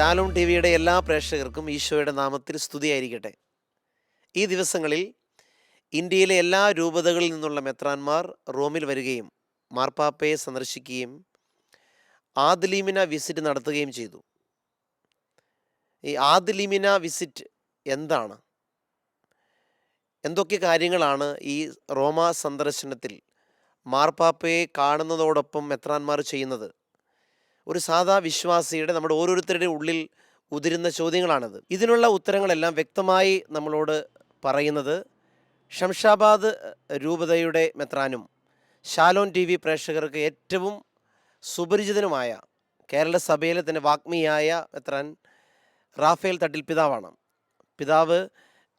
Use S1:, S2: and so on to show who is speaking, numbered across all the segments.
S1: Shalom T വിയുടെ എല്ലാ പ്രേക്ഷകർക്കും ഈശോയുടെ നാമത്തിൽ സ്തുതിയായിരിക്കട്ടെ. ഈ ദിവസങ്ങളിൽ ഇന്ത്യയിലെ എല്ലാ രൂപതകളിൽ നിന്നുള്ള മെത്രാന്മാർ റോമിൽ വരികയും മാർപ്പാപ്പയെ സന്ദർശിക്കുകയും ആദ്ലീമിന വിസിറ്റ് നടത്തുകയും ചെയ്തു. ഈ ആദ്ലീമിന വിസിറ്റ് എന്താണ്? എന്തൊക്കെ കാര്യങ്ങളാണ് ഈ റോമ സന്ദർശനത്തിൽ മാർപ്പാപ്പയെ കാണുന്നതോടൊപ്പം മെത്രാന്മാർ ചെയ്യുന്നത്? ഒരു സാധാ വിശ്വാസിയുടെ നമ്മുടെ ഓരോരുത്തരുടെയും ഉള്ളിൽ ഉതിരുന്ന ചോദ്യങ്ങളാണത്. ഇതിനുള്ള ഉത്തരങ്ങളെല്ലാം വ്യക്തമായി നമ്മളോട് പറയുന്നത് ഷംഷാബാദ് രൂപതയുടെ മെത്രാനും ഷാലോൺ ടി വി പ്രേക്ഷകർക്ക് ഏറ്റവും സുപരിചിതനുമായ കേരള സഭയിലെ തന്നെ വാഗ്മിയായ മെത്രാൻ റാഫേൽ തട്ടിൽ പിതാവാണ്. പിതാവ്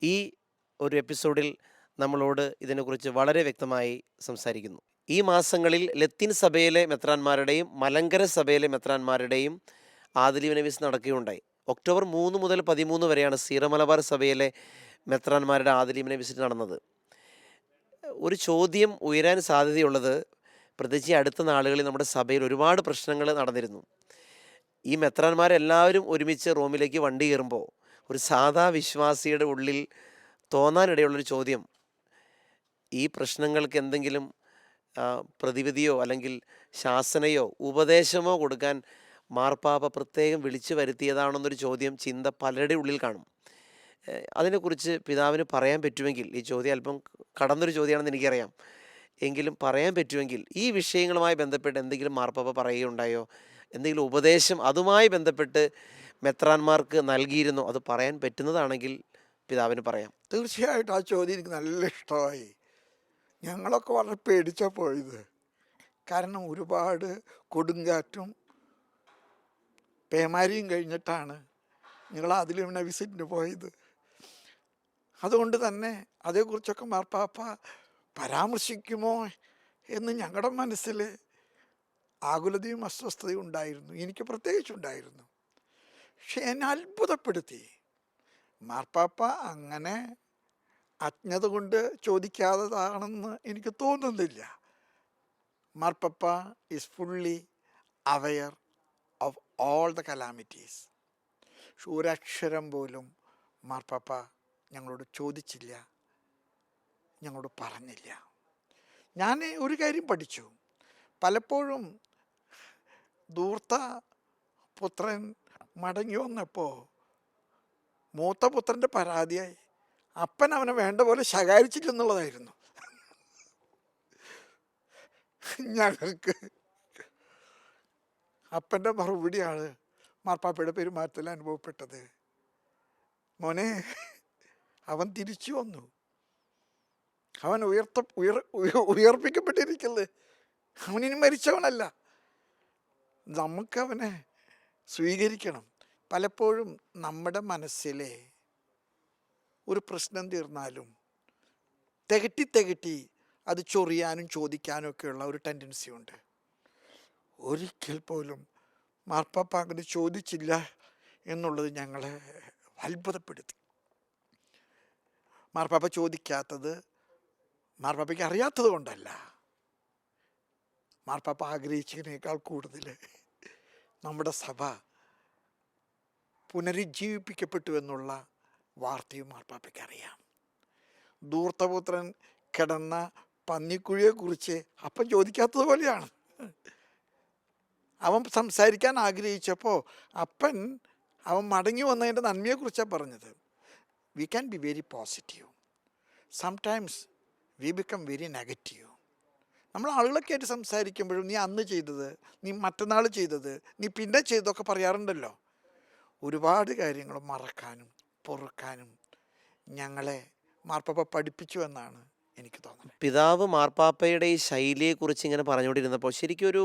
S1: ഈ ഒരു എപ്പിസോഡിൽ നമ്മളോട് ഇതിനെക്കുറിച്ച് വളരെ വ്യക്തമായി സംസാരിക്കുന്നു. ഈ മാസങ്ങളിൽ ലത്തീൻ സഭയിലെ മെത്രാന്മാരുടെയും മലങ്കര സഭയിലെ മെത്രാന്മാരുടെയും ആദിലീവനവിസ് നടക്കുകയുണ്ടായി. ഒക്ടോബർ മൂന്ന് മുതൽ പതിമൂന്ന് വരെയാണ് സീറമലബാർ സഭയിലെ മെത്രാന്മാരുടെ ആദിലീവന വിസിറ്റ് നടന്നത്. ഒരു ചോദ്യം ഉയരാൻ സാധ്യതയുള്ളത് പ്രത്യേകിച്ച് അടുത്ത നാളുകളിൽ നമ്മുടെ സഭയിൽ ഒരുപാട് പ്രശ്നങ്ങൾ നടന്നിരുന്നു. ഈ മെത്രാന്മാരെല്ലാവരും ഒരുമിച്ച് റോമിലേക്ക് വണ്ടി കയറുമ്പോൾ ഒരു സാധാ വിശ്വാസിയുടെ ഉള്ളിൽ തോന്നാനിടയുള്ളൊരു ചോദ്യം ഈ പ്രശ്നങ്ങൾക്ക് എന്തെങ്കിലും പ്രതിവിധിയോ അല്ലെങ്കിൽ ശാസനയോ ഉപദേശമോ കൊടുക്കാൻ മാർപ്പാപ്പ പ്രത്യേകം വിളിച്ചു വരുത്തിയതാണെന്നൊരു ചോദ്യം ചിന്ത പലരുടെ ഉള്ളിൽ കാണും. അതിനെക്കുറിച്ച് പിതാവിന് പറയാൻ പറ്റുമെങ്കിൽ ഈ ചോദ്യം അല്പം കടന്നൊരു ചോദ്യമാണെന്ന് എനിക്കറിയാം. എങ്കിലും പറയാൻ പറ്റുമെങ്കിൽ ഈ വിഷയങ്ങളുമായി ബന്ധപ്പെട്ട് എന്തെങ്കിലും മാർപ്പാപ്പ പറയുകയുണ്ടായോ? എന്തെങ്കിലും ഉപദേശം അതുമായി ബന്ധപ്പെട്ട് മെത്രാന്മാർക്ക് നൽകിയിരുന്നോ? അത് പറയാൻ പറ്റുന്നതാണെങ്കിൽ പിതാവിന് പറയാം.
S2: തീർച്ചയായിട്ടും ആ ചോദ്യം എനിക്ക് നല്ല ഇഷ്ടമായി. ഞങ്ങളൊക്കെ വളരെ പേടിച്ചാണ് പോയത്. കാരണം ഒരുപാട് കൊടുങ്കാറ്റും പേമാരിയും കഴിഞ്ഞിട്ടാണ് നിങ്ങൾ അതിലും പിന്നെ വിസിറ്റിന് പോയത്. അതുകൊണ്ട് തന്നെ അതേക്കുറിച്ചൊക്കെ മാർപ്പാപ്പ പരാമർശിക്കുമോ എന്ന് ഞങ്ങളുടെ മനസ്സിൽ ആകുലതയും അസ്വസ്ഥതയും ഉണ്ടായിരുന്നു. എനിക്ക് പ്രത്യേകിച്ചുണ്ടായിരുന്നു. പക്ഷെ എന്നെ അത്ഭുതപ്പെടുത്തി. മാർപ്പാപ്പ അങ്ങനെ അജ്ഞത കൊണ്ട് ചോദിക്കാത്തതാണെന്ന് എനിക്ക് തോന്നുന്നില്ല. മാർപ്പപ്പ is fully aware of all the calamities ഒരക്ഷരം പോലും മാർപ്പാപ്പ ഞങ്ങളോട് ചോദിച്ചില്ല. ഞങ്ങളോട് പറഞ്ഞില്ല. ഞാൻ ഒരു കാര്യം പഠിച്ചു. പലപ്പോഴും ദൂർത്ത പുത്രൻ മടങ്ങി വന്നപ്പോൾ മൂത്ത പുത്രന്റെ പരാതിയായി. അപ്പൻ അവനെ വേണ്ട പോലെ ശകാരിച്ചില്ലെന്നുള്ളതായിരുന്നു. ഞങ്ങൾക്ക് അപ്പന്റെ മറുപടിയാണ് മാർപ്പാപ്പയുടെ പെരുമാറ്റത്തിൽ അനുഭവപ്പെട്ടത്. മോനെ അവൻ തിരിച്ചു വന്നു. അവൻ ഉയർത്ത ഉയർ ഉയ- ഉയർപ്പിക്കപ്പെട്ടിരിക്കുന്നത് അവനിനി മരിച്ചവനല്ല. നമുക്കവനെ സ്വീകരിക്കണം. പലപ്പോഴും നമ്മുടെ മനസ്സിലെ ഒരു പ്രശ്നം തീർന്നാലും തികട്ടി തികട്ടി അത് ചൊറിയാനും ചോദിക്കാനും ഒക്കെയുള്ള ഒരു ടെൻഡൻസി ഉണ്ട്. ഒരിക്കൽ പോലും മാർപ്പാപ്പ അങ്ങനെ ചോദിച്ചില്ല എന്നുള്ളത് ഞങ്ങളെ അത്ഭുതപ്പെടുത്തി. മാർപ്പാപ്പ ചോദിക്കാത്തത് മാർപ്പാപ്പയ്ക്ക് അറിയാത്തത് കൊണ്ടല്ല. മാർപ്പാപ്പ ആഗ്രഹിച്ചതിനേക്കാൾ കൂടുതൽ നമ്മുടെ സഭ പുനരുജ്ജീവിപ്പിക്കപ്പെട്ടു എന്നുള്ള വാർത്തയും മാർപ്പാപ്പയ്ക്ക് അറിയാം ധൂർത്തപുത്രൻ കിടന്ന പന്നിക്കുഴിയെക്കുറിച്ച് അപ്പം ചോദിക്കാത്തത് പോലെയാണ്. അവൻ സംസാരിക്കാൻ ആഗ്രഹിച്ചപ്പോൾ അപ്പൻ അവൻ മടങ്ങി വന്നതിന്റെ നന്മയെക്കുറിച്ചാണ് പറഞ്ഞത്. We can be very positive sometimes we become very negative നമ്മൾ ആളുകളൊക്കെ ആയിട്ട് സംസാരിക്കുമ്പോഴും നീ അന്ന് ചെയ്തത് നീ മറ്റന്നാൾ ചെയ്തത് നീ പിന്നെ ചെയ്തതൊക്കെ പറയാറുണ്ടല്ലോ. ഒരുപാട് കാര്യങ്ങൾ മറക്കാനും പൊറുക്കാനും ഞങ്ങളെ മാർപ്പാപ്പ പഠിപ്പിച്ചു എന്നാണ് എനിക്ക് തോന്നുന്നത്.
S1: പിതാവ് മാർപ്പാപ്പയുടെ ഈ ശൈലിയെക്കുറിച്ച് ഇങ്ങനെ പറഞ്ഞുകൊണ്ടിരുന്നപ്പോൾ ശരിക്കും ഒരു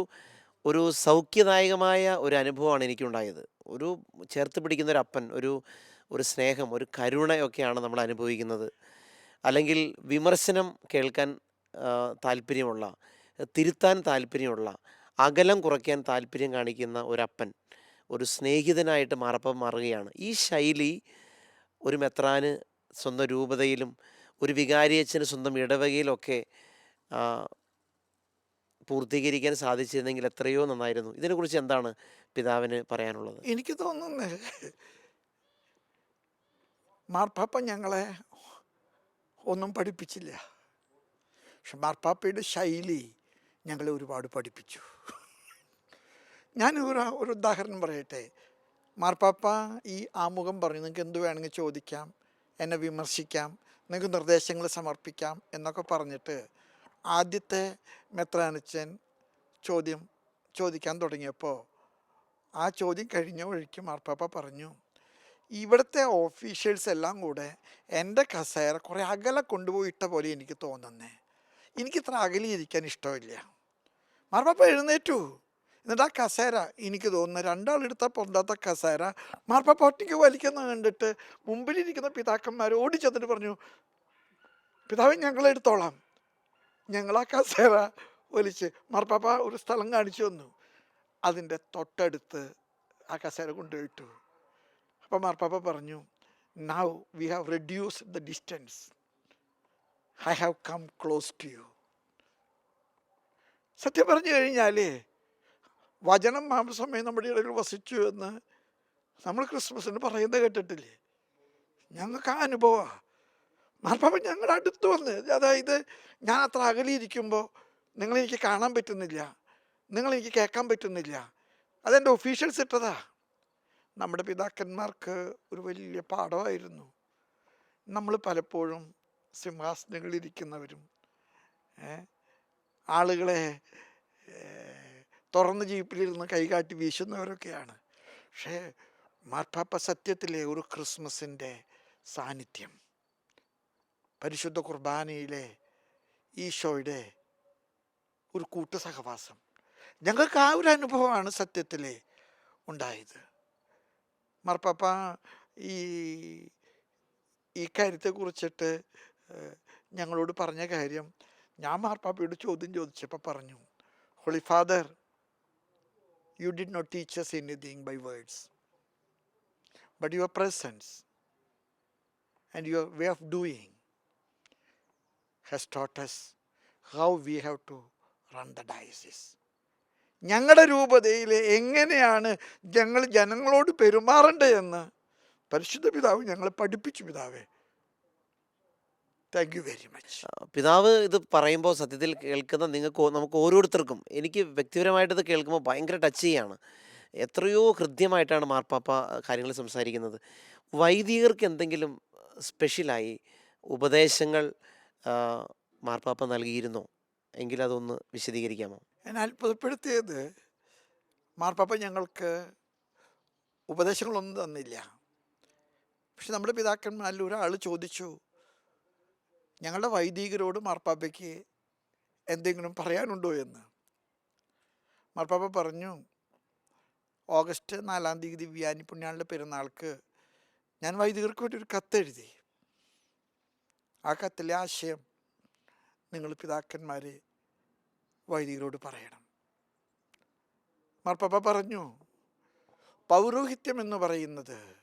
S1: ഒരു സൗഖ്യദായകമായ ഒരു അനുഭവമാണ് എനിക്കുണ്ടായത്. ഒരു ചേർത്ത് പിടിക്കുന്ന ഒരു അപ്പൻ ഒരു ഒരു സ്നേഹം ഒരു കരുണയൊക്കെയാണ് നമ്മൾ അനുഭവിക്കുന്നത്. അല്ലെങ്കിൽ വിമർശനം കേൾക്കാൻ താല്പര്യമുള്ള തിരുത്താൻ താല്പര്യമുള്ള അകലം കുറയ്ക്കാൻ താല്പര്യം കാണിക്കുന്ന ഒരപ്പൻ ഒരു സ്നേഹിതനായിട്ട് മാറപ്പം മാറുകയാണ്. ഈ ശൈലി ഒരു മെത്രാന് സ്വന്തം രൂപതയിലും ഒരു വികാരിയച്ഛന് സ്വന്തം ഇടവകയിലൊക്കെ പൂർത്തീകരിക്കാൻ സാധിച്ചിരുന്നെങ്കിൽ എത്രയോ നന്നായിരുന്നു. ഇതിനെക്കുറിച്ച് എന്താണ് പിതാവിന് പറയാനുള്ളത്?
S2: എനിക്ക് തോന്നുന്നത് മാർപ്പാപ്പ ഞങ്ങളെ ഒന്നും പഠിപ്പിച്ചില്ല. പക്ഷെ മാർപ്പാപ്പയുടെ ശൈലി ഞങ്ങളെ ഒരുപാട് പഠിപ്പിച്ചു. ഞാൻ ഒരു ഒരു ഉദാഹരണം പറയട്ടെ. മാർപ്പാപ്പ ഈ ആമുഖം പറഞ്ഞു നിങ്ങൾക്ക് എന്ത് വേണമെങ്കിൽ ചോദിക്കാം എന്നെ വിമർശിക്കാം നിങ്ങൾക്ക് നിർദ്ദേശങ്ങൾ സമർപ്പിക്കാം എന്നൊക്കെ പറഞ്ഞിട്ട് ആദ്യത്തെ മെത്രാനച്ചൻ ചോദ്യം ചോദിക്കാൻ തുടങ്ങിയപ്പോൾ ആ ചോദ്യം കഴിഞ്ഞ വഴിക്ക് മാർപ്പാപ്പ പറഞ്ഞു ഇവിടുത്തെ ഓഫീഷ്യൽസ് എല്ലാം കൂടെ എന്റെ കസേര കുറേ അകലെ കൊണ്ടുപോയിട്ട പോലെ എനിക്ക് തോന്നുന്നേ. എനിക്കിത്ര അകലിയിരിക്കാൻ ഇഷ്ടമില്ല. മാർപ്പാപ്പ എഴുന്നേറ്റു. എന്നിട്ട് ആ കസേര എനിക്ക് തോന്നുന്നു രണ്ടാളെടുത്ത പൊന്താത്ത കസേര. മാർപ്പാപ്പ ഒറ്റയ്ക്ക് വലിക്കുന്ന കണ്ടിട്ട് മുമ്പിലിരിക്കുന്ന പിതാക്കന്മാർ ഓടി ചെന്നിട്ട് പറഞ്ഞു പിതാവ് ഞങ്ങളെടുത്തോളാം ഞങ്ങൾ ആ കസേര വലിച്ച്. മാർപ്പാപ്പ ഒരു സ്ഥലം കാണിച്ചു വന്നു അതിന്റെ തൊട്ടടുത്ത് ആ കസേര കൊണ്ടുപോയിട്ടു. അപ്പം മാർപ്പാപ്പ പറഞ്ഞു now we have reduced the distance I have come close to you സത്യം പറഞ്ഞു കഴിഞ്ഞാൽ വചനം മാംസമേ നമ്മുടെ ഇടയിൽ വസിച്ചു എന്ന് നമ്മൾ ക്രിസ്മസിന് പറയുന്നത് കേട്ടിട്ടില്ലേ? ഞങ്ങൾക്ക് ആ അനുഭവമാണ് മാർപ്പാപ്പ ഞങ്ങളുടെ അടുത്ത് വന്ന് അതായത് ഞാൻ അത്ര അകലിയിരിക്കുമ്പോൾ നിങ്ങളെനിക്ക് കാണാൻ പറ്റുന്നില്ല നിങ്ങളെനിക്ക് കേൾക്കാൻ പറ്റുന്നില്ല അതെന്റെ ഒഫീഷ്യൽസ് ഇട്ടതാ. നമ്മുടെ പിതാക്കന്മാർക്ക് ഒരു വലിയ പാഠമായിരുന്നു. നമ്മൾ പലപ്പോഴും സിംഹാസനങ്ങളിലിരിക്കുന്നവരും ഏ, ആളുകളെ തുറന്ന ജീപ്പിലിരുന്ന് കൈകാട്ടി വീശുന്നവരൊക്കെയാണ്. പക്ഷേ മാർപ്പാപ്പ സത്യത്തിലെ ഒരു ക്രിസ്മസിന്റെ സാന്നിധ്യം. പരിശുദ്ധ കുർബാനയിലെ ഈശോയുടെ ഒരു കൂട്ട സഹവാസം. ഞങ്ങൾക്ക് ആ ഒരു അനുഭവമാണ് സത്യത്തിൽ ഉണ്ടായത്. മാർപ്പാപ്പ ഈ ഈ കാര്യത്തെക്കുറിച്ചിട്ട് ഏഹ്, ഞങ്ങളോട് പറഞ്ഞ കാര്യം ഞാൻ മാർപ്പാപ്പയോട് ചോദ്യം ചോദിച്ചപ്പോൾ പറഞ്ഞു holy father you did not teachers anything by words but your presence and your way of doing has taught us how we have to run the diocese. ഞങ്ങളുടെ രൂപതയിൽ എങ്ങനെയാണ് ഞങ്ങൾ ജനങ്ങളോട് പെരുമാറേണ്ടതെന്ന് പരിശുദ്ധ പിതാവ് ഞങ്ങളെ പഠിപ്പിച്ചു പിതാവേ താങ്ക് യു വെരി മച്ച്.
S1: പിതാവ് ഇത് പറയുമ്പോൾ സത്യത്തിൽ കേൾക്കുന്ന നിങ്ങൾക്ക് നമുക്ക് ഓരോരുത്തർക്കും എനിക്ക് വ്യക്തിപരമായിട്ട് ഇത് കേൾക്കുമ്പോൾ ഭയങ്കര ടച്ച് ചെയ്യാണ്. എത്രയോ ഹൃദ്യമായിട്ടാണ് മാർപ്പാപ്പ കാര്യങ്ങൾ സംസാരിക്കുന്നത്. വൈദികർക്ക് എന്തെങ്കിലും സ്പെഷ്യലായി ഉപദേശങ്ങൾ മാർപ്പാപ്പ നൽകിയിരുന്നോ? എങ്കിൽ അതൊന്ന് വിശദീകരിക്കാമോ?
S2: ഞാൻ അത്ഭുതപ്പെടുത്തിയത് മാർപ്പാപ്പ ഞങ്ങൾക്ക് ഉപദേശങ്ങളൊന്നും തന്നില്ല. പക്ഷെ നമ്മുടെ പിതാക്കന്മാരിൽ ഒരാൾ ചോദിച്ചു ഞങ്ങളുടെ വൈദികരോട് മാർപ്പാപ്പയ്ക്ക് എന്തെങ്കിലും പറയാനുണ്ടോ എന്ന്? മാർപ്പാപ്പ പറഞ്ഞു ഓഗസ്റ്റ് നാലാം തീയതി വ്യാനി പുണ്യാളുടെ പെരുന്നാൾക്ക് ഞാൻ വൈദികർക്ക് വേണ്ടി ഒരു കത്തെഴുതി ആ കത്തിലെ ആശയം നിങ്ങൾ പിതാക്കന്മാരെ വൈദികരോട് പറയണം. മാർപ്പാപ്പ പറഞ്ഞു പൗരോഹിത്യം എന്ന് പറയുന്നത്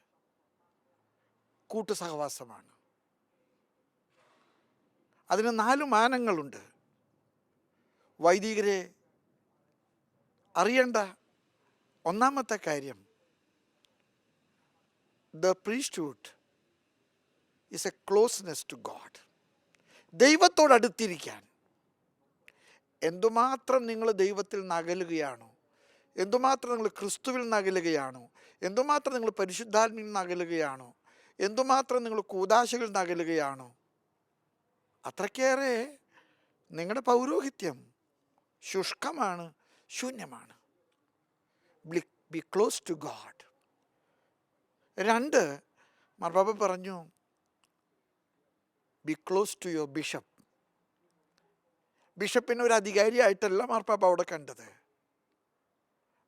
S2: കൂട്ടുസഹവാസമാണ്. അതിന് നാല് മാനങ്ങളുണ്ട്. വൈദികരെ അറിയേണ്ട ഒന്നാമത്തെ കാര്യം the priesthood is a closeness to God ദൈവത്തോടടുത്തിരിക്കാൻ എന്തുമാത്രം നിങ്ങൾ ദൈവത്തിൽ നകലുകയാണോ എന്തുമാത്രം നിങ്ങൾ ക്രിസ്തുവിൽ നകലുകയാണോ എന്തുമാത്രം നിങ്ങൾ പരിശുദ്ധാത്മയിൽ നകലുകയാണോ എന്തുമാത്രം നിങ്ങൾ കൂതാശകളിൽ നകലുകയാണോ അത്രയ്ക്കേറെ നിങ്ങളുടെ പൗരോഹിത്യം ശുഷ്കമാണ് ശൂന്യമാണ്. ബി ക്ലോസ് ടു ഗാഡ് രണ്ട് മാർപ്പാപ്പ പറഞ്ഞു be close to your bishop ബിഷപ്പിനെ ഒരു അധികാരിയായിട്ടല്ല മാർപ്പാപ്പ അവിടെ കണ്ടത്.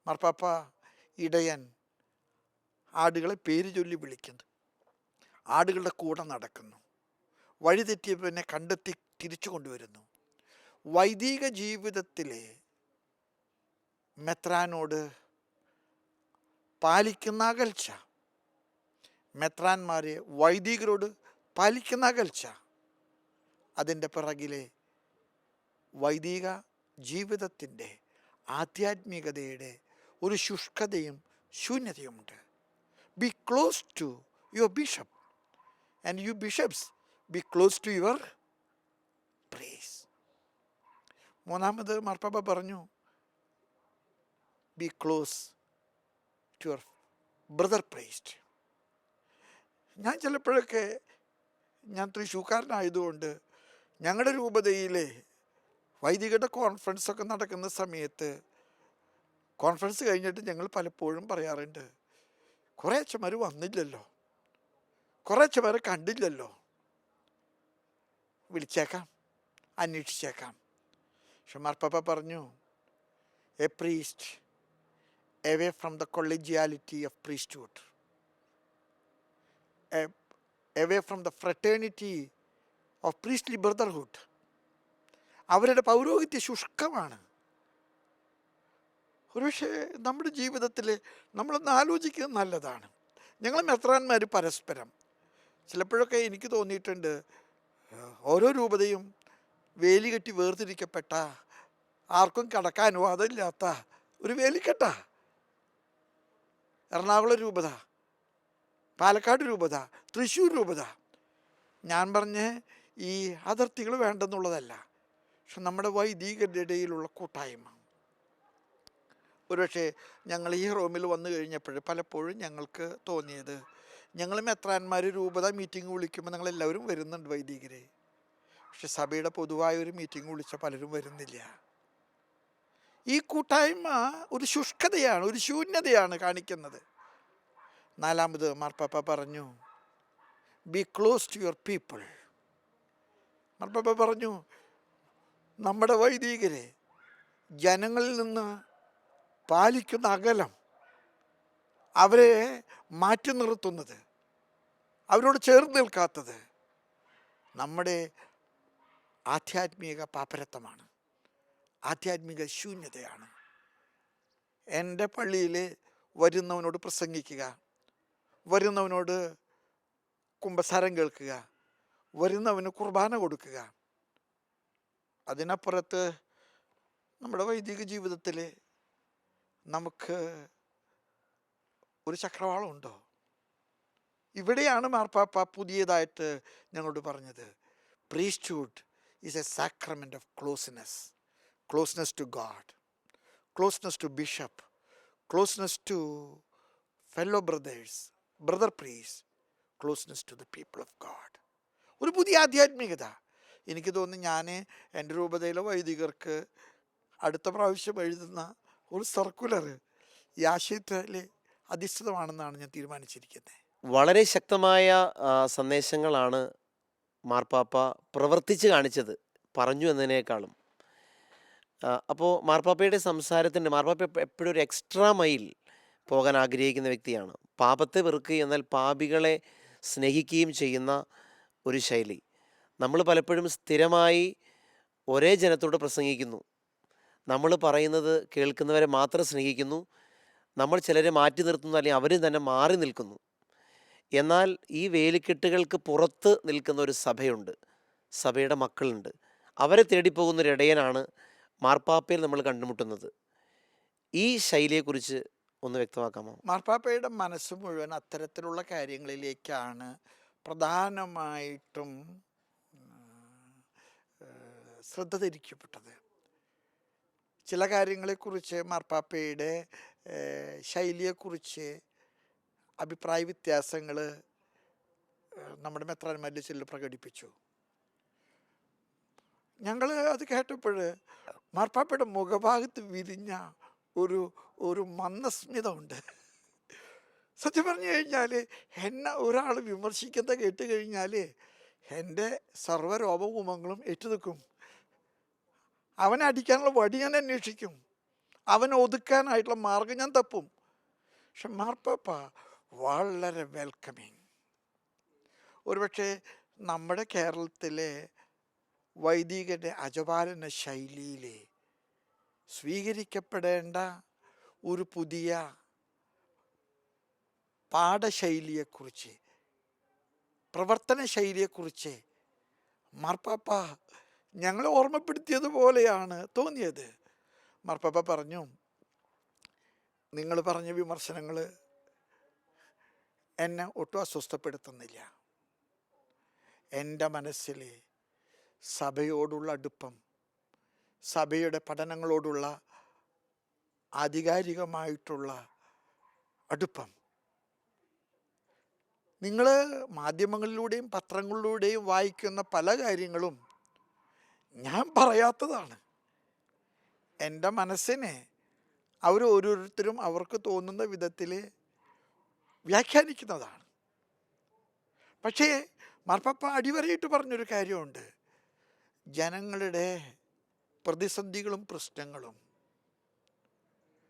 S2: മാർപ്പാപ്പ ഇടയൻ ആടുകളെ പേര് ചൊല്ലി വിളിക്കുന്നു. ആടുകളുടെ കൂടെ നടക്കുന്നു. വഴിതെറ്റിയവനെ കണ്ടെത്തി തിരിച്ചു കൊണ്ടുവരുന്നു. വൈദിക ജീവിതത്തിലെ മെത്രാനോട് പാലിക്കുന്ന അകൽച്ച. മെത്രാന്മാരെ വൈദികരോട് പാലിക്കുന്ന അകൽച്ച. അതിന്റെ പിറകിലെ വൈദിക ജീവിതത്തിന്റെ ആധ്യാത്മികതയുടെ ഒരു ശുഷ്കതയും ശൂന്യതയുമുണ്ട്. Be close to your bishop and you bishops be close to your priests മൂന്നാമത് മാർപ്പാപ്പ പറഞ്ഞു be close to your brother priests ഞാൻ ചിലപ്പോഴൊക്കെ ഞാൻ തൃശ്ശൂക്കാരനായതുകൊണ്ട് ഞങ്ങളുടെ രൂപതയിലെ വൈദികരുടെ കോൺഫറൻസൊക്കെ നടക്കുന്ന സമയത്ത് കോൺഫറൻസ് കഴിഞ്ഞിട്ട് ഞങ്ങൾ പലപ്പോഴും പറയാറുണ്ട് കുറേ അച്ഛന്മാർ വന്നില്ലല്ലോ. കുറേ അച്ഛന്മാരെ കണ്ടില്ലല്ലോ. വിളിച്ചേക്കാം. അന്വേഷിച്ചേക്കാം. പക്ഷെ മാർപ്പാപ്പ പറഞ്ഞു a priest away from the collegiality of priesthood, away from the fraternity of priestly brotherhood അവരുടെ പൗരോഹിത്യ ശുഷ്കമാണ്. ഒരുപക്ഷെ നമ്മുടെ ജീവിതത്തിൽ നമ്മളൊന്ന് ആലോചിക്കുന്നത് നല്ലതാണ്. ഞങ്ങൾ മെത്രാന്മാർ പരസ്പരം. ചിലപ്പോഴൊക്കെ എനിക്ക് തോന്നിയിട്ടുണ്ട് ഓരോ രൂപതയും വേലി കെട്ടി വേർതിരിക്കപ്പെട്ട ആർക്കും കടക്കാൻ അനുവാദമില്ലാത്ത ഒരു വേലിക്കെട്ട. എറണാകുളം രൂപത പാലക്കാട് രൂപത തൃശ്ശൂർ രൂപത. ഞാൻ പറഞ്ഞ് ഈ അതിർത്തികൾ വേണ്ടെന്നുള്ളതല്ല പക്ഷെ നമ്മുടെ വൈദികരുടെ ഇടയിലുള്ള കൂട്ടായ്മ. ഒരുപക്ഷെ ഞങ്ങൾ ഈ റൂമിൽ വന്നു കഴിഞ്ഞപ്പോൾ പലപ്പോഴും ഞങ്ങൾക്ക് തോന്നിയത് ഞങ്ങൾ മെത്രാന്മാർ രൂപത മീറ്റിംഗ് വിളിക്കുമ്പോൾ ഞങ്ങളെല്ലാവരും വരുന്നുണ്ട് വൈദികരെ. പക്ഷെ സഭയുടെ പൊതുവായ ഒരു മീറ്റിംഗ് വിളിച്ച പലരും വരുന്നില്ല. ഈ കൂട്ടായ്മ ഒരു ശുഷ്കതയാണ് ഒരു ശൂന്യതയാണ് കാണിക്കുന്നത്. നാലാമത് മാർപ്പാപ്പ പറഞ്ഞു be close to your people മാർപ്പാപ്പ പറഞ്ഞു നമ്മുടെ വൈദികരെ ജനങ്ങളിൽ നിന്ന് പാലിക്കുന്ന അകലം അവരെ മാറ്റി നിർത്തുന്നത് അവരോട് ചേർന്ന് നിൽക്കാത്തത് നമ്മുടെ ആധ്യാത്മിക പാപ്പരത്വമാണ്. ആധ്യാത്മിക ശൂന്യതയാണ്. എന്റെ പള്ളിയിൽ വരുന്നവനോട് പ്രസംഗിക്കുക വരുന്നവനോട് കുമ്പസാരം കേൾക്കുക വരുന്നവന് കുർബാന കൊടുക്കുക. അതിനപ്പുറത്ത് നമ്മുടെ വൈദിക ജീവിതത്തിൽ നമുക്ക് ഒരു ചക്രവാളമുണ്ടോ ഇവിടെയാണ് മാർപ്പാപ്പ പുതിയതായിട്ട് ഞങ്ങളോട് പറഞ്ഞത്. Priesthood is a sacrament of closeness closeness to God, closeness to bishop, closeness to fellow brothers, brother priests, closeness to the people of God. ഒരു പുതിയ ആധ്യാത്മികത എനിക്ക് തോന്നുന്നു ഞാൻ എന്റെ രൂപതയിലെ വൈദികർക്ക് അടുത്ത പ്രാവശ്യം എഴുതുന്ന ഒരു സർക്കുലർ ഈ ആശയത്തിൽ അധിഷ്ഠിതമാണെന്നാണ് ഞാൻ തീരുമാനിച്ചിരിക്കുന്നത്
S1: വളരെ ശക്തമായ സന്ദേശങ്ങളാണ് മാർപ്പാപ്പ പ്രവർത്തിച്ച് കാണിച്ചത് പറഞ്ഞു എന്നതിനേക്കാളും. അപ്പോൾ മാർപ്പാപ്പയുടെ സംസാരത്തിന്റെ മാർപ്പാപ്പ എപ്പോഴും ഒരു എക്സ്ട്രാ മൈൽ പോകാൻ ആഗ്രഹിക്കുന്ന വ്യക്തിയാണ്. പാപത്തെ വെറുക്കുകയും എന്നാൽ പാപികളെ സ്നേഹിക്കുകയും ചെയ്യുന്ന ഒരു ശൈലി. നമ്മൾ പലപ്പോഴും സ്ഥിരമായി ഒരേ ജനത്തോട് പ്രസംഗിക്കുന്നു. നമ്മൾ പറയുന്നത് കേൾക്കുന്നവരെ മാത്രം സ്നേഹിക്കുന്നു. നമ്മൾ ചിലരെ മാറ്റി നിർത്തുന്നു അല്ലെങ്കിൽ അവരും തന്നെ മാറി നിൽക്കുന്നു. എന്നാൽ ഈ വേലിക്കെട്ടുകൾക്ക് പുറത്ത് നിൽക്കുന്ന ഒരു സഭയുണ്ട്. സഭയുടെ മക്കളുണ്ട്. അവരെ തേടിപ്പോകുന്ന ഒരു ഇടയനാണ് മാർപ്പാപ്പയിൽ നമ്മൾ കണ്ടുമുട്ടുന്നത്. ഈ ശൈലിയെക്കുറിച്ച് ഒന്ന് വ്യക്തമാക്കാമോ?
S2: മാർപ്പാപ്പയുടെ മനസ്സ് മുഴുവൻ അത്തരത്തിലുള്ള കാര്യങ്ങളിലേക്കാണ് പ്രധാനമായിട്ടും ശ്രദ്ധ തിരിക്കപ്പെട്ടത്. ചില കാര്യങ്ങളെക്കുറിച്ച് മാർപ്പാപ്പയുടെ ശൈലിയെക്കുറിച്ച് അഭിപ്രായ വ്യത്യാസങ്ങൾ നമ്മുടെ മെത്രാന്മാരിൽ ചിലർ പ്രകടിപ്പിച്ചു. ഞങ്ങൾ അത് കേട്ടപ്പോൾ മാർപ്പാപ്പയുടെ മുഖഭാഗത്ത് വിരിഞ്ഞ ഒരു ഒരു മന്ദസ്മിതമുണ്ട്. സത്യം പറഞ്ഞു കഴിഞ്ഞാൽ എന്നെ ഒരാൾ വിമർശിക്കുന്ന കേട്ട് കഴിഞ്ഞാൽ എന്റെ സർവരോപകുമങ്ങളും ഏറ്റുനിൽക്കും അവനെ അടിക്കാനുള്ള വടി ഞാൻ അന്വേഷിക്കും. അവനെ ഒതുക്കാനായിട്ടുള്ള മാർഗം ഞാൻ തപ്പും. പക്ഷെ മാർപ്പാപ്പ വളരെ വെൽക്കമിങ് ഒരുപക്ഷെ നമ്മുടെ കേരളത്തിലെ വൈദികന്റെ അജപാലന ശൈലിയിൽ സ്വീകരിക്കപ്പെടേണ്ട ഒരു പുതിയ പാഠശൈലിയെക്കുറിച്ച് പ്രവർത്തന ശൈലിയെക്കുറിച്ച് മാർപ്പാപ്പ ഞങ്ങളെ ഓർമ്മപ്പെടുത്തിയതുപോലെയാണ് തോന്നിയത്. മാർപ്പാപ്പ പറഞ്ഞു നിങ്ങൾ പറഞ്ഞ വിമർശനങ്ങൾ എന്നെ ഒട്ടും അസ്വസ്ഥപ്പെടുത്തുന്നില്ല. എന്റെ മനസ്സിൽ സഭയോടുള്ള അടുപ്പം സഭയുടെ പഠനങ്ങളോടുള്ള ആധികാരികമായിട്ടുള്ള അടുപ്പം. നിങ്ങൾ മാധ്യമങ്ങളിലൂടെയും പത്രങ്ങളിലൂടെയും വായിക്കുന്ന പല കാര്യങ്ങളും ഞാൻ പറയാത്തതാണ്. എന്റെ മനസ്സിനെ അവരോരോരുത്തരും അവർക്ക് തോന്നുന്ന വിധത്തിൽ വ്യാഖ്യാനിക്കുന്നതാണ്. പക്ഷേ മാർപ്പാപ്പ അടിവരയിട്ട് പറഞ്ഞൊരു കാര്യമുണ്ട്. ജനങ്ങളുടെ പ്രതിസന്ധികളും പ്രശ്നങ്ങളും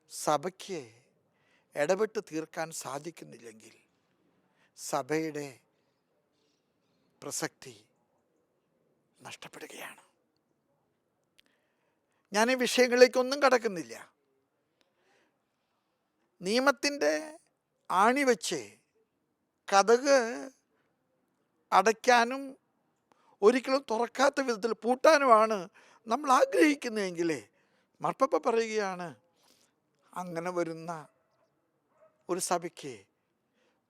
S2: സഭയ്ക്ക് ഇടപെട്ട് തീർക്കാൻ സാധിക്കുന്നില്ലെങ്കിൽ സഭയുടെ പ്രസക്തി നഷ്ടപ്പെടുകയാണ്. ഞാൻ ഈ വിഷയങ്ങളിലേക്കൊന്നും കടക്കുന്നില്ല. നിയമത്തിന്റെ ആണി വെച്ച് കഥക് അടയ്ക്കാനും ഒരിക്കലും തുറക്കാത്ത വിധത്തിൽ പൂട്ടാനുമാണ് നമ്മൾ ആഗ്രഹിക്കുന്നതെങ്കിൽ മർപ്പപ്പ പറയുകയാണ് അങ്ങനെ വരുന്ന ഒരു സഭയ്ക്ക്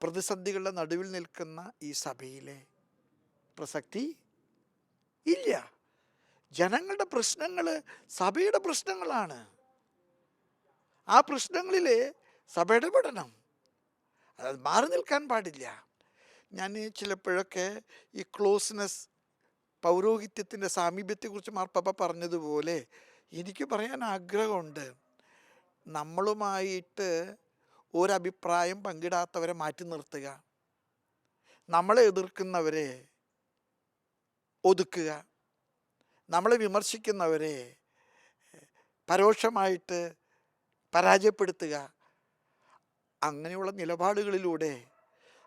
S2: പ്രതിസന്ധികളുടെ നടുവിൽ നിൽക്കുന്ന ഈ സഭയിലെ പ്രസക്തി ഇല്ല. ജനങ്ങളുടെ പ്രശ്നങ്ങൾ സഭയുടെ പ്രശ്നങ്ങളാണ്. ആ പ്രശ്നങ്ങളിലെ സഭയുടെ ഇടപെടണം. അത് മാറി നിൽക്കാൻ പാടില്ല. ഞാൻ ചിലപ്പോഴൊക്കെ ഈ ക്ലോസ്നെസ് പൗരോഹിത്യത്തിന്റെ സാമീപ്യത്തെക്കുറിച്ച് മാർപ്പാപ്പ പറഞ്ഞതുപോലെ എനിക്ക് പറയാൻ ആഗ്രഹമുണ്ട്. നമ്മളുമായിട്ട് ഒരഭിപ്രായം പങ്കിടാത്തവരെ മാറ്റി നിർത്തുക. നമ്മളെ എതിർക്കുന്നവരെ ഒതുക്കുക. നമ്മളെ വിമർശിക്കുന്നവരെ പരോക്ഷമായിട്ട് പരാജയപ്പെടുത്തുക. അങ്ങനെയുള്ള നിലപാടുകളിലൂടെ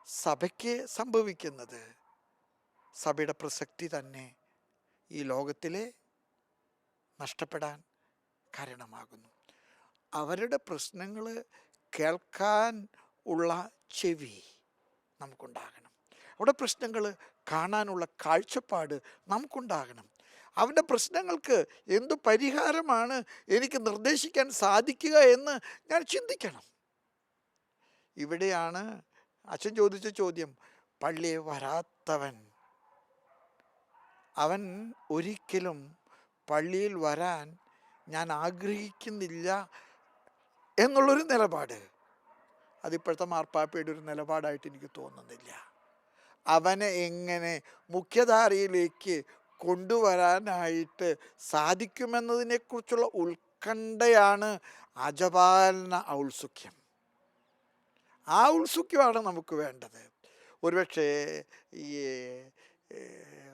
S2: സഭയ്ക്ക് സംഭവിക്കുന്നത് സഭയുടെ പ്രസക്തി തന്നെ ഈ ലോകത്തിലെ നഷ്ടപ്പെടാൻ കാരണമാകുന്നു. അവരുടെ പ്രശ്നങ്ങൾ കേൾക്കാൻ ഉള്ള ചെവി നമുക്കുണ്ടാകണം. അവിടെ പ്രശ്നങ്ങൾ കാണാനുള്ള കാഴ്ചപ്പാട് നമുക്കുണ്ടാകണം. അവന്റെ പ്രശ്നങ്ങൾക്ക് എന്തു പരിഹാരമാണ് എനിക്ക് നിർദ്ദേശിക്കാൻ സാധിക്കുക എന്ന് ഞാൻ ചിന്തിക്കണം. ഇവിടെയാണ് അച്ഛൻ ചോദിച്ച ചോദ്യം പള്ളി വരാത്തവൻ? അവൻ ഒരിക്കലും പള്ളിയിൽ വരാൻ ഞാൻ ആഗ്രഹിക്കുന്നില്ല എന്നുള്ളൊരു നിലപാട്. അതിപ്പോഴത്തെ മാർപ്പാപ്പയുടെ ഒരു നിലപാടായിട്ട് എനിക്ക് തോന്നുന്നില്ല. അവനെ എങ്ങനെ മുഖ്യധാരയിലേക്ക് കൊണ്ടുവരാനായിട്ട് സാധിക്കുമെന്നതിനെക്കുറിച്ചുള്ള ഉത്കണ്ഠയാണ് അജപാലന ഔത്സുക്യം ആ ഉത്സുഖ്യമാണ് നമുക്ക് വേണ്ടത്. ഒരുപക്ഷെ ഈ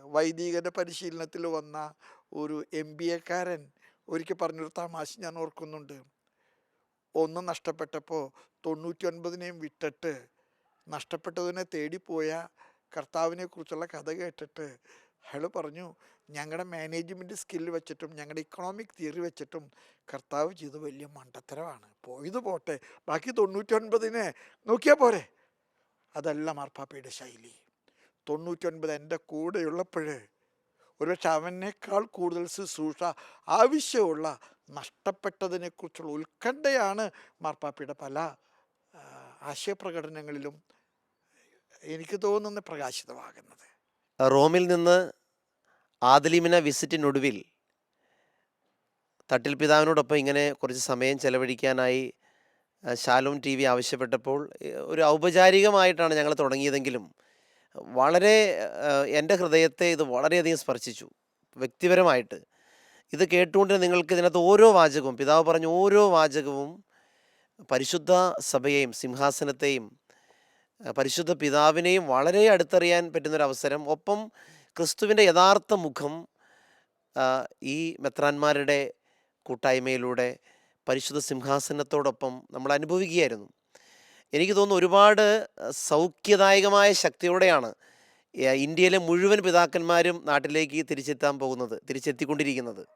S2: വൈദികന്റെ പരിശീലനത്തിൽ വന്ന ഒരു എം ബി എക്കാരൻ ഒരിക്കൽ പറഞ്ഞൊരു തമാശ ഞാൻ ഓർക്കുന്നുണ്ട്. ഒന്ന് നഷ്ടപ്പെട്ടപ്പോൾ തൊണ്ണൂറ്റി ഒൻപതിനെയും വിട്ടിട്ട് നഷ്ടപ്പെട്ടതിനെ തേടിപ്പോയ കർത്താവിനെ കുറിച്ചുള്ള കഥ കേട്ടിട്ട് അയാൾ പറഞ്ഞു ഞങ്ങളുടെ മാനേജ്മെന്റ് സ്കിൽ വെച്ചിട്ടും ഞങ്ങളുടെ ഇക്കണോമിക് തിയറി വെച്ചിട്ടും കർത്താവ് ചെയ്ത് വലിയ മണ്ടത്തരമാണ്. പോയത് പോട്ടെ ബാക്കി തൊണ്ണൂറ്റൊൻപതിനെ നോക്കിയാൽ പോരെ. അതല്ല മാർപ്പാപ്പയുടെ ശൈലി. തൊണ്ണൂറ്റൊൻപത് എന്റെ കൂടെയുള്ളപ്പോൾ ഒരുപക്ഷെ അവനേക്കാൾ കൂടുതൽ ശുശ്രൂഷ ആവശ്യമുള്ള നഷ്ടപ്പെട്ടതിനെക്കുറിച്ചുള്ള ഉത്കണ്ഠയാണ് മാർപ്പാപ്പയുടെ പല ആശയപ്രകടനങ്ങളിലും എനിക്ക് തോന്നുന്ന പ്രകാശിതമാകുന്നത്.
S1: റോമിൽ നിന്ന് ആദലിമിന വിസിറ്റിനൊടുവിൽ തട്ടിൽ പിതാവിനോടൊപ്പം ഇങ്ങനെ കുറച്ച് സമയം ചെലവഴിക്കാനായി ശാലോം ടി വി ആവശ്യപ്പെട്ടപ്പോൾ ഒരു ഔപചാരികമായിട്ടാണ് ഞങ്ങൾ തുടങ്ങിയതെങ്കിലും വളരെ എന്റെ ഹൃദയത്തെ ഇത് വളരെയധികം സ്പർശിച്ചു വ്യക്തിപരമായിട്ട്. ഇത് കേട്ടുകൊണ്ട് നിങ്ങൾക്ക് ഇതിനകത്ത് ഓരോ വാചകവും പിതാവ് പറഞ്ഞ ഓരോ വാചകവും പരിശുദ്ധ സഭയെയും സിംഹാസനത്തെയും പരിശുദ്ധ പിതാവിനെയും വളരെ അടുത്തറിയാൻ പറ്റുന്നൊരവസരം. ഒപ്പം ക്രിസ്തുവിന്റെ യഥാർത്ഥ മുഖം ഈ മെത്രാന്മാരുടെ കൂട്ടായ്മയിലൂടെ പരിശുദ്ധ സിംഹാസനത്തോടൊപ്പം നമ്മൾ അനുഭവിക്കുകയായിരുന്നു. എനിക്ക് തോന്നുന്നു ഒരുപാട് സൗഖ്യദായകമായ ശക്തിയോടെയാണ് ഇന്ത്യയിലെ മുഴുവൻ പിതാക്കന്മാരും നാട്ടിലേക്ക് തിരിച്ചെത്താൻ പോകുന്നത് തിരിച്ചെത്തിക്കൊണ്ടിരിക്കുന്നത്.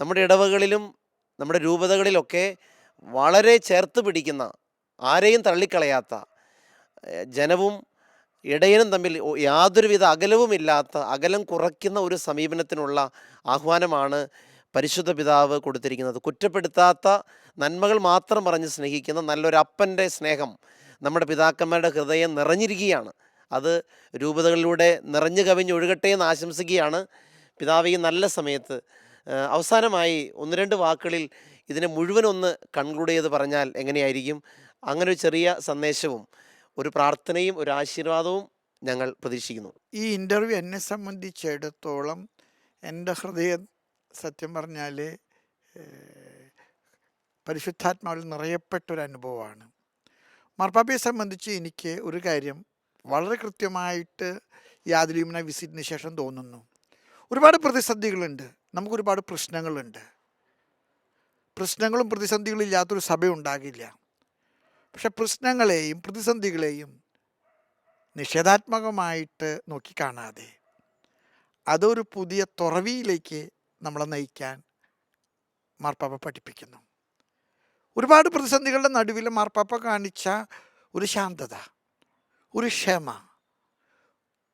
S1: നമ്മുടെ ഇടവകളിലും നമ്മുടെ രൂപതകളിലൊക്കെ വളരെ ചേർത്ത് പിടിക്കുന്ന ആരെയും തള്ളിക്കളയാത്ത ജനവും ഇടയനും തമ്മിൽ യാതൊരുവിധ അകലവുമില്ലാത്ത അകലം കുറയ്ക്കുന്ന ഒരു സമീപനത്തിനുള്ള ആഹ്വാനമാണ് പരിശുദ്ധ പിതാവ് കൊടുത്തിരിക്കുന്നത്. കുറ്റപ്പെടുത്താത്ത നന്മകൾ മാത്രം പറഞ്ഞ് സ്നേഹിക്കുന്ന നല്ലൊരു അപ്പന്റെ സ്നേഹം നമ്മുടെ പിതാക്കന്മാരുടെ ഹൃദയം നിറഞ്ഞിരിക്കുകയാണ്. അത് രൂപതകളിലൂടെ നിറഞ്ഞു കവിഞ്ഞൊഴുകട്ടെ എന്ന് ആശംസിക്കുകയാണ് പിതാവ് ഈ നല്ല സമയത്ത്. അവസാനമായി ഒന്ന് രണ്ട് വാക്കുകളിൽ ഇതിനെ മുഴുവനൊന്ന് കൺക്ലൂഡ് ചെയ്ത് പറഞ്ഞാൽ എങ്ങനെയായിരിക്കും? അങ്ങനെ ഒരു ചെറിയ സന്ദേശവും ഒരു പ്രാർത്ഥനയും ഒരു ആശീർവാദവും ഞങ്ങൾ പ്രതീക്ഷിക്കുന്നു.
S2: ഈ ഇന്റർവ്യൂ എന്നെ സംബന്ധിച്ചിടത്തോളം എന്റെ ഹൃദയം സത്യം പറഞ്ഞാൽ പരിശുദ്ധാത്മാവിൽ നിറയപ്പെട്ട ഒരു അനുഭവമാണ്. മാർപ്പാപ്പയെ സംബന്ധിച്ച് എനിക്ക് ഒരു കാര്യം വളരെ കൃത്യമായിട്ട് ഈ വിസിറ്റിന് ശേഷം തോന്നുന്നു. ഒരുപാട് പ്രതിസന്ധികളുണ്ട്. നമുക്കൊരുപാട് പ്രശ്നങ്ങളുണ്ട്. പ്രശ്നങ്ങളും പ്രതിസന്ധികളും ഇല്ലാത്തൊരു സഭ ഉണ്ടാകില്ല. പക്ഷെ പ്രശ്നങ്ങളെയും പ്രതിസന്ധികളെയും നിഷേധാത്മകമായിട്ട് നോക്കിക്കാണാതെ അതൊരു പുതിയ തുറവിയിലേക്ക് നമ്മളെ നയിക്കാൻ മാർപ്പാപ്പ പഠിപ്പിക്കുന്നു. ഒരുപാട് പ്രതിസന്ധികളുടെ നടുവിൽ മാർപ്പാപ്പ കാണിച്ച ഒരു ശാന്തത ഒരു ക്ഷമ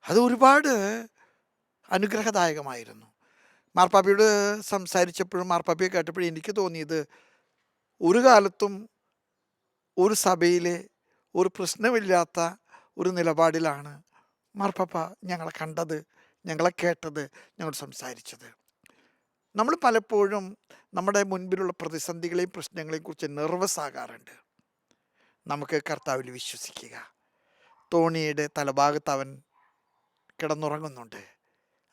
S2: അത് ഒരുപാട് അനുഗ്രഹദായകമായിരുന്നു. മാർപ്പാപ്പയോട് സംസാരിച്ചപ്പോഴും മാർപ്പാപ്പയെ കേട്ടപ്പോഴും എനിക്ക് തോന്നിയത് ഒരു കാലത്തും ഒരു സഭയിലെ ഒരു പ്രശ്നമില്ലാത്ത ഒരു നിലപാടിലാണ് മാർപ്പാപ്പ ഞങ്ങളെ കണ്ടത് ഞങ്ങളെ കേട്ടത് ഞങ്ങൾ സംസാരിച്ചത്. നമ്മൾ പലപ്പോഴും നമ്മുടെ മുൻപിലുള്ള പ്രതിസന്ധികളെയും പ്രശ്നങ്ങളെയും കുറിച്ച് നെർവസ് ആകാറുണ്ട്. നമുക്ക് കർത്താവിൽ വിശ്വസിക്കുക. തോണിയുടെ തലഭാഗത്ത് അവൻ കിടന്നുറങ്ങുന്നുണ്ട്.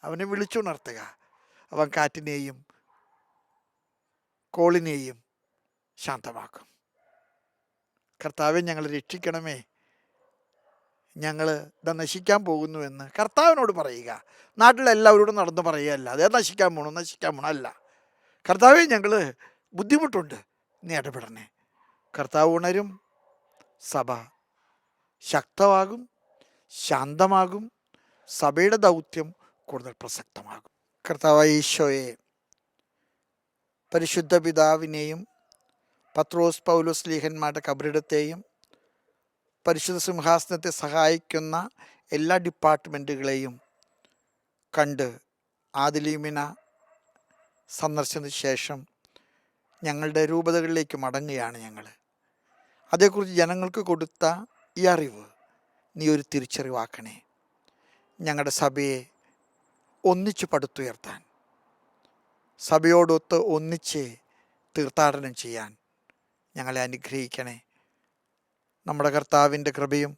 S2: അവനെ വിളിച്ചുണർത്തുക. അവൻ കാറ്റിനെയും കോളിനെയും ശാന്തമാക്കും. കർത്താവെ ഞങ്ങൾ രക്ഷിക്കണമേ. ഞങ്ങൾ ഇതാ നശിക്കാൻ പോകുന്നുവെന്ന് കർത്താവിനോട് പറയുക. നാട്ടിലെല്ലാവരോടും നടന്ന് പറയുകയല്ല. അതേ നശിക്കാൻ പോകണം നശിക്കാൻ പോകണം അല്ല. കർത്താവെ ഞങ്ങൾ ബുദ്ധിമുട്ടുണ്ട്. നീ ഇടപെടണേ. കർത്താവ് ഉണരും. സഭ ശക്തമാകും. ശാന്തമാകും. സഭയുടെ ദൗത്യം കൂടുതൽ പ്രസക്തമാകും. കർത്താവ് ഈശോയെ പരിശുദ്ധ പിതാവിനെയും പത്രോസ് പൗലോസ് ലീഹന്മാരുടെ കബറിടത്തെയും പരിശുദ്ധ സിംഹാസനത്തെ സഹായിക്കുന്ന എല്ലാ ഡിപ്പാർട്ട്മെന്റുകളെയും കണ്ട് ആദിലീമിന സന്ദർശനത്തിന് ശേഷം ഞങ്ങളുടെ രൂപതകളിലേക്ക് മടങ്ങുകയാണ് ഞങ്ങൾ. അതേക്കുറിച്ച് ജനങ്ങൾക്ക് കൊടുത്ത ഈ അറിവ് നീ ഒരു തിരിച്ചറിവാക്കണേ. ഞങ്ങളുടെ സഭയെ ഒന്നിച്ച് പടുത്തുയർത്താൻ സഭയോടൊത്ത് ഒന്നിച്ച് തീർത്ഥാടനം ചെയ്യാൻ ഞങ്ങളെ അനുഗ്രഹിക്കണേ. നമ്മുടെ കർത്താവിന്റെ കൃപയും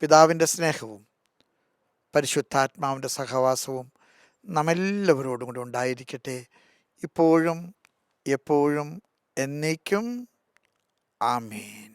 S2: പിതാവിന്റെ സ്നേഹവും പരിശുദ്ധാത്മാവിന്റെ സഹവാസവും നമ്മെല്ലാവരോടും കൂടി ഉണ്ടായിരിക്കട്ടെ. ഇപ്പോഴും എപ്പോഴും എന്നേക്കും. ആമേൻ.